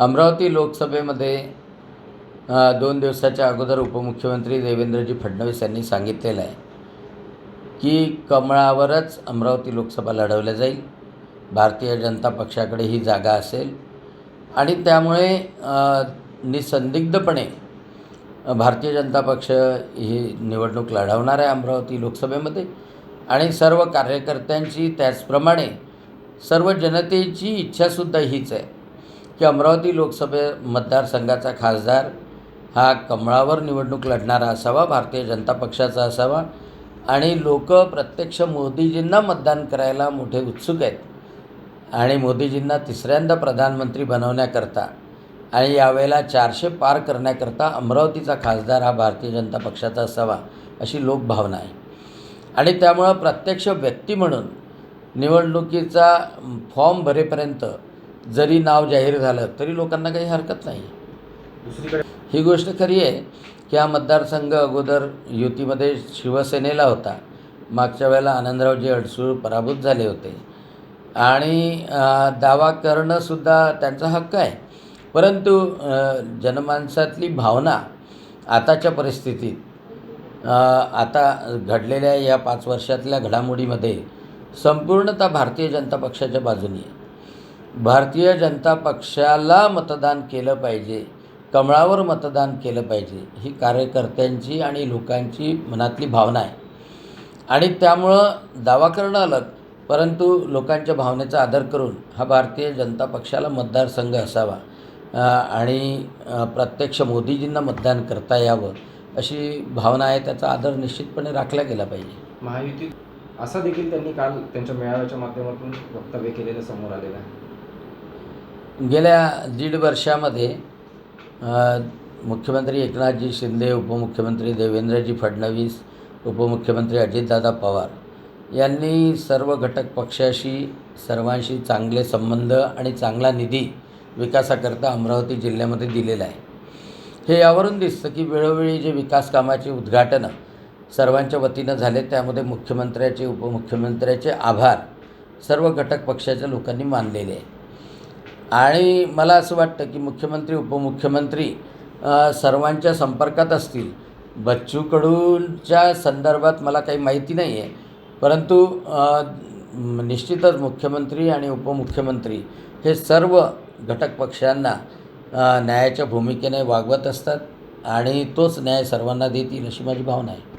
अमरावती लोकसभेमध्ये दोन दिवसाच्या अगोदर उपमुख्यमंत्री देवेंद्रजी फडणवीस यांनी सांगितलेलं आहे की कमळावरच अमरावती लोकसभा लढवल्या जाईल. भारतीय जनता पक्षाकडे ही जागा असेल. आणि त्यामुळे निसंदिग्धपणे भारतीय जनता पक्ष ही निवडणूक लढवणार आहे अमरावती लोकसभेमध्ये. आणि सर्व कार्यकर्त्यांची त्याचप्रमाणे सर्व जनतेची इच्छासुद्धा हीच आहे. की अमरावती लोकसभा मतदारसंघाचा खासदार हा कमळावर निवडणूक लढणारा असावा भारतीय जनता पक्षाचा असावा आणि लोक प्रत्यक्ष मोदीजींना मतदान करायला मोठे उत्सुक आहेत आणि मोदीजींना तिसऱ्यांदा प्रधानमंत्री बनवण्याकरता आणि यावेळेला चारशे पार करण्याकरता अमरावतीचा खासदार हा भारतीय जनता पक्षाचा असावा अशी लोकभावना आहे. आणि त्यामुळं प्रत्यक्ष व्यक्ती म्हणून निवडणुकीचा फॉर्म भरेपर्यंत जरी नाव जाहीर झालं तरी लोकांना काही हरकत नाही. दुसरीकडे ही गोष्ट खरी आहे की हा मतदारसंघ अगोदर युतीमध्ये शिवसेनेला होता. मागच्या वेळेला आनंदरावजी अडसूळ पराभूत झाले होते. आणि दावा करणंसुद्धा त्यांचा हक्क आहे. परंतु जनमानसातली भावना आताच्या परिस्थितीत आता घडलेल्या या पाच वर्षातल्या घडामोडीमध्ये संपूर्णतः भारतीय जनता पक्षाच्या बाजूनी आहे. भारतीय जनता पक्षाला मतदान केलं पाहिजे कमळावर मतदान केलं पाहिजे ही कार्यकर्त्यांची आणि लोकांची मनातली भावना आहे. आणि त्यामुळं दावा करणं अलग परंतु लोकांच्या भावनेचा आदर करून हा भारतीय जनता पक्षाला मतदारसंघ असावा आणि प्रत्यक्ष मोदीजींना मतदान करता यावं अशी भावना आहे त्याचा आदर निश्चितपणे राखला गेला पाहिजे. महायुतीत असा देखील त्यांनी काल त्यांच्या मेळाव्याच्या माध्यमातून वक्तव्य केलेलं समोर आलेलं आहे. गेल्या दीड वर्षामध्ये मुख्यमंत्री एकनाथजी शिंदे उपमुख्यमंत्री देवेंद्रजी फडणवीस उपमुख्यमंत्री अजितदादा पवार यांनी सर्व घटक पक्षाशी सर्वांशी चांगले संबंध आणि चांगला निधी विकासाकरता अमरावती जिल्ह्यामध्ये दिलेला आहे. हे यावरून दिसतं की वेळोवेळी जे विकास कामाची उद्घाटनं सर्वांच्या वतीनं झाले त्यामध्ये मुख्यमंत्र्याचे उपमुख्यमंत्र्याचे आभार सर्व घटक पक्षाच्या लोकांनी मानलेले आहे आणि मला असं वाटतं की मुख्यमंत्री उपमुख्यमंत्री सर्वांच्या संपर्कात असतील. बच्चू कडूंच्या संदर्भात मला काही माहिती नाही आहे. परंतु निश्चितच मुख्यमंत्री आणि उपमुख्यमंत्री हे सर्व घटक पक्षांना न्यायाच्या भूमिकेने वागवत असतात आणि तोच न्याय सर्वांना देतील अशी माझी भावना आहे.